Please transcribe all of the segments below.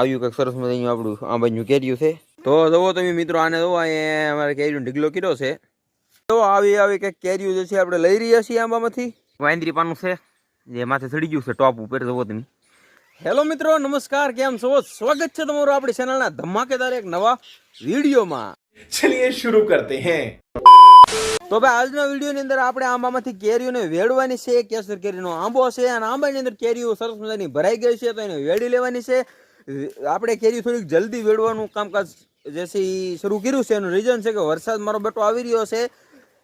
આવ્યું કંઈક સરસ મજાનું આપણું આ બાજુનું કેર્યું છે. તો જુઓ તમે મિત્રો આને જુઓ અહીંયા અમારે કેરીનો ઢીગલો કીધો છે. તો આવી આવી કંઈક કેરીઓ જે છે આપણે લઈ રહ્યા છીએ આંબામાંથી. વાંદરી પાનું છે જે માથે ચડી ગયું છે ટોપ ઉપર જુઓ તમે. હેલો મિત્રો નમસ્કાર કેમ છો? સ્વાગત છે તમારું આપણી ચેનલના ધમાકેદાર એક નવા વિડીયોમાં. ચલિએ શરૂ કરતે હે. તો ભાઈ આજના વિડીયોની અંદર આપણે આંબામાંથી કેરીઓને વેડવાની છે કેસર કેરીનો આંબો છે અને આંબાની અંદર કેરીઓ સરસ મજાની ભરાઈ ગઈ છે તો એને વેડી લેવાની છે. આપણે કેરી થોડીક જલ્દી વેડવાનું કામકાજ જે છે એ શરૂ કર્યું છે. એનું રીઝન છે કે વરસાદ મારો બેટો આવી રહ્યો છે.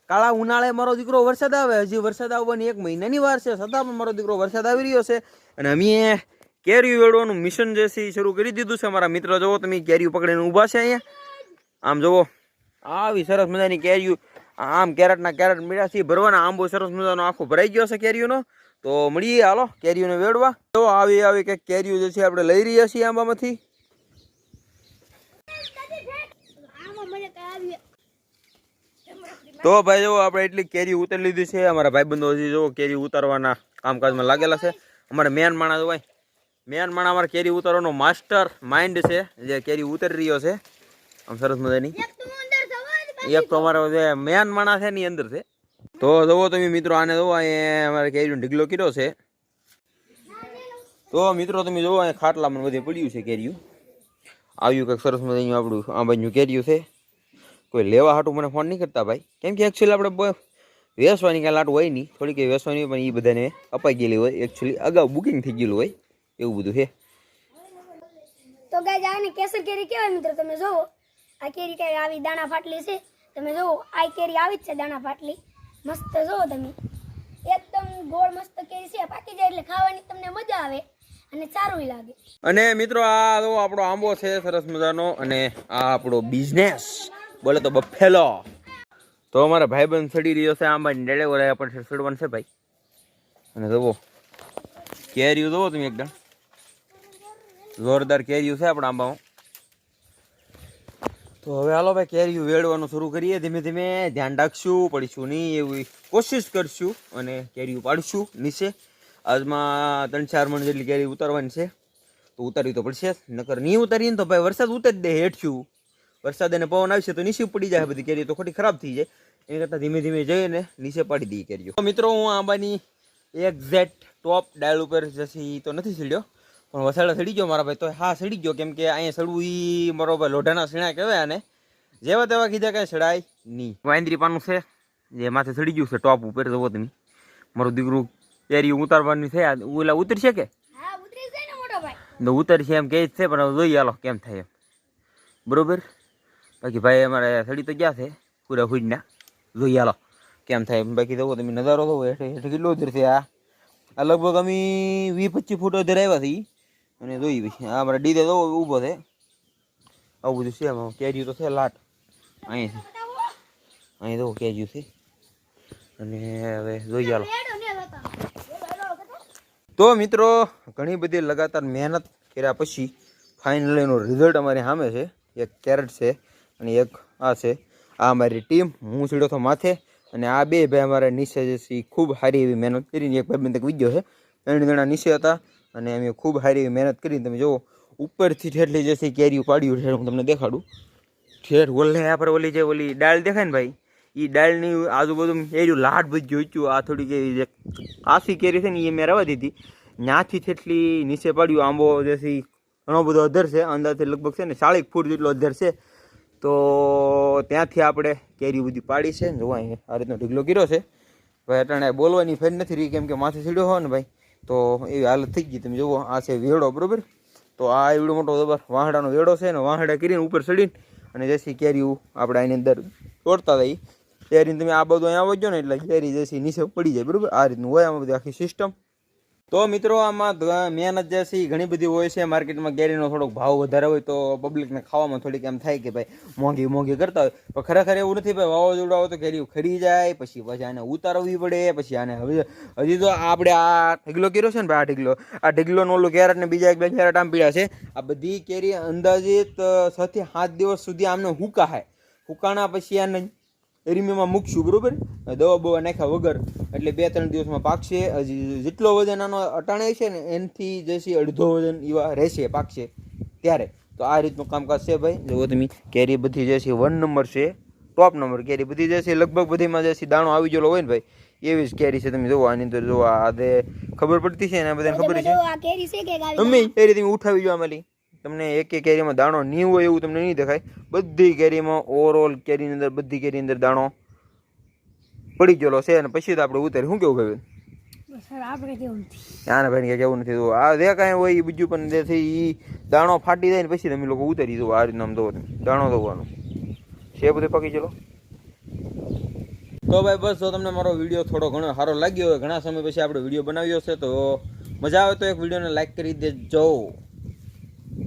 કાળા ઉનાળે મારો દીકરો વરસાદ આવે. હજી વરસાદ આવવાની એક મહિનાની વાર છે. છતાં પણ મારો દીકરો વરસાદ આવી રહ્યો છે. અને અમે કેરી વેડવાનું મિશન જે છે શરૂ કરી દીધું છે. અમારા મિત્ર, જુઓ તમે કેરીઓ પકડીને ઊભા છે અહીંયા. આમ જુઓ. આવી સરસ મજાની કેરીઓ. આમ કેરેટના કેરેટ છે ભરવાના આંબો સરસ મજાનો આખો ભરાઈ ગયો છે કેરીઓનો. તો મળીએ, હાલો, કેરીઓને વેડવા. તો આવી આવી કંઈક કેરીઓ જે છે આપણે લઈ રહ્યા છીએ આંબામાંથી. તો ભાઈ જો આપણે એટલી કેરી ઉતારી લીધી છે. અમારા ભાઈબંધો હજી જો કેરી ઉતારવાના કામકાજમાં લાગેલા છે. અમારે મેન માણસ જો ભાઈ, મેન માણા અમારે કેરી ઉતારવાનો માસ્ટર માઇન્ડ છે, જે કેરી ઉતારી રહ્યો છે. આમ સરસ મજાની. એક તો અમારો જે મેન માણસ છે ની અંદર છે. તો જુઓ તમે મિત્રો, આને જુઓ, અહીંયા અમારે કેરીનો ઢીગલો કર્યો છે. તો મિત્રો, તમે જુઓ, અહીંયા ખાટલામાં બધે પડ્યું છે કેરીયું આવ્યું કંઈક સરસ મજાનું આપણું આ બાજુ કેરીયું છે. કોઈ લેવા હાટું મને ફોન નહીં કરતા ભાઈ. કેમ કે એકચ્યુઅલી આપણે વેસવાની કાંઈ લાટ હોય નહીં. થોડીક વેસવાની પણ એ બધાને અપાઈ ગયેલી હોય. એકચ્યુઅલી અગાઉ બુકિંગ થઈ ગયેલું હોય. એવું બધું છે. તો ગાય આને કેસર કેરી કેવાય મિત્રો, તમે જોવો આ કેરી કાંઈ આવી દાણા ફાટલી છે. તમે જુઓ આ કેરી આવી જ છે દાણા ફાટલી મસ્ત જુઓ તમે. એકદમ ગોળ મસ્ત કેરી છે, પાકી જાય એટલે ખાવાની તમને મજા આવે અને સારું લાગે. અને મિત્રો, આ જો આપણો આંબો છે, સરસ મજાનો, અને આ આપણો બિઝનેસ બોલે તો બફેલો. તો અમારા ભાઈબંધ સડી રહ્યો છે આંબાની ડેડે, ઓલા પણ સડવાનું છે ભાઈ. અને જુઓ, કેરીઓ જુઓ તમે એકદમ. જોરદાર કેરીઓ છે આપણા આંબામાં. તો હવે હાલો ભાઈ કેરીઓ વેડવાનું શરૂ કરીએ. ધીમે ધીમે ધ્યાન રાખશું, પડીશું નહીં એવી કોશિશ કરશું અને કેરીયું પાડશું નીચે. આજમાં ત્રણ ચાર મણ જેટલી કેરી ઉતારવાની છે. તો ઉતારવી તો પડશે નકર નહીં ઉતારીએ ને તો ભાઈ વરસાદ ઉતારી દે હેઠ્યું. વરસાદ અને પવન આવશે તો નીચે પડી જાય બધી કેરી, તો ખોટી ખરાબ થઈ જાય. એ કરતાં ધીમે ધીમે જઈને નીચે પાડી દઈએ કેરીઓ. મિત્રો, હું આંબાની એક્ઝેક્ટ ટોપ ડાયલ ઉપર જશે તો નથી સીડ્યો પણ વસાડા સડી ગયો મારા ભાઈ તો હા સડી ગયો. કેમ કે અહીંયા સડવું ઈ મારો ભાઈ લોઢાના સીણા કહેવાય અને જેવા તેવા કીધા કાંઈ સડાય નહીં. વાંદરી પાનું છે જે માથે સડી ગયું છે ટોપ ઉપર જુઓ તમે મારું દીકરું કેરી ઉતારવાની છે આ ઓલા ઉતરશે કે? હા ઉતરી જાય ને મોટો ભાઈ. તો ઉતરશે એમ કે જ છે પણ હવે જોઈએ હાલો કેમ થાય એમ. બરોબર? બાકી ભાઈ અમારે સડી તો ગયા છે પૂરા હુજના. જોઈએ હાલો કેમ થાય એમ. બાકી તો તમે નજારો થવો હેઠે હેઠે કેટલો ઉતર છે આ. આ લગભગ અમે વીસ પચીસ ફૂટ ઉધર આવ્યા છીએ. અને જોઈ પછી આ અમારા ડીદે તો ઊભો છે. આવું બધું છે આમાં કેરીયું તો છે લાટ. અહીં અહીં તો કેરીયું છે. અને હવે જોઈ હતા તો મિત્રો, ઘણી બધી લગાતાર મહેનત કર્યા પછી ફાઇનલ એનું રિઝલ્ટ અમારી સામે છે. એક કેરેટ છે અને એક આ છે. આ અમારી ટીમ હું સીડો તો માથે. અને આ બે ભાઈ અમારા નીચે જે ખૂબ સારી એવી મહેનત કરીને એક ભાઈ બંધ વીડિયો છે. ત્રણ જણા નીચે હતા. અને અમે ખૂબ સારી એવી મહેનત કરીને તમે જુઓ, ઉપરથી ઠેઠલી જે છે ઈ કેરીઓ પાડ્યું છે, હું તમને દેખાડું. ઠેઠ ઓલે આપણે ઓલી જે ઓલી ડાળ દેખાય ને ભાઈ એ ડાળની આજુબાજુ એર્યું લાટ બધી જોઈતું આ થોડીક કેરી જે આસી કેરી છે ને એ મેં રવા દીધી. ત્યાંથી તેટલી નીચે પાડ્યું, આંબો જેથી ઘણો બધો અધર છે અંદાજે લગભગ છે ને ચાળીસ ફૂટ જેટલો અધર છે. તો ત્યાંથી આપણે કેરી બધી પાડી છે જોવા આ રીતનો ઢીગલો કર્યો છે. ભાઈ અટાણે બોલવાની ફેર નથી રહી, કેમ કે માથે સીડ્યો હોય ને ભાઈ. તો એવી હાલત થઈ ગઈ. તમે જુઓ, આ છે વેડો, બરાબર? તો આ એવડો મોટો બરાબર વાહડાનો વેડો છે ને, વાહડા કરીને ઉપર ચડીને અને જેસી કેરીઓ આપણે આની અંદર તોડતા થઈ કેરીને તમે આ બધું અહીંયા આવજો ને એટલે કેરી જેસી નીચે પડી જાય, બરાબર? આ રીતનું હોય આમાં બધી આખી સિસ્ટમ તો મિત્રો, આમાં મહેનત જે છે ઘણી બધી હોય છે. માર્કેટમાં કેરીનો થોડોક ભાવ વધારે હોય તો પબ્લિકને ખાવામાં થોડીક એમ થાય કે ભાઈ, મોંઘી મોંઘી કરતા હોય. પણ ખરેખર એવું નથી, ભાઈ, વાવાઝોડું તો કેરીઓ ખરી જાય, પછી પછી આને ઉતારવી પડે, પછી આને હવે હજી તો આપણે આ ઢીગલો કર્યો છે ને ભાઈ, આ ઢીગલો. આ ઢીગલોનો ઓલું કેરેટ ને બીજા એક બે કેરેટ આમ પીડા છે. આ બધી કેરી અંદાજિત છથી સાત દિવસ સુધી આમને હુકાહાય હુકાણા પછી આને એરીમીમાં મૂકશું બરાબર? દવા બવા નાખ્યા વગર એટલે બે ત્રણ દિવસમાં પાકશે. હજી જેટલો વજન આનો અટાણે છે ને એનાથી જશી અડધો વજન એવા રહેશે પાકશે ત્યારે. તો આ રીતનું કામકાજ છે ભાઈ. જુઓ તમે કેરી બધી જે છે વન નંબર છે ટોપ નંબર કેરી. બધી જે છે લગભગ બધીમાં જે છે દાણો આવી ગયેલો હોય ને ભાઈ એવી જ કેરી છે તમે જુઓ આની અંદર જુઓ આ ખબર પડતી છે ને બધાને ખબર છે? કેરી અમે રીતે તમે ઉઠાવી જો આમાંથી તમને એક એક કેરીમાં દાણો નહીં હોય એવું તમને નહીં દેખાય. બધી કેરીમાં ઓવરઓલ કેરીની અંદર બધી કેરીની અંદર દાણો પડી ગયેલો છે અને પછી તો આપણે ઉતારી શું કેવું ભાઈ? ના ભાઈ કે કેવું નથી. તો આ જે કાંઈ હોય એ બીજું પણ જે છે એ દાણો ફાટી જાય ને પછી તમે લોકો ઉતારી દો આ રીતના દો દાણો દોવાનો છે બધું પકી ચલો તો ભાઈ બસ જો તમને મારો વીડિયો થોડો ઘણો સારો લાગ્યો હોય ઘણા સમય પછી આપણે વીડિયો બનાવ્યો છે તો મજા આવે તો એક વિડીયોને લાઈક કરી દેજો.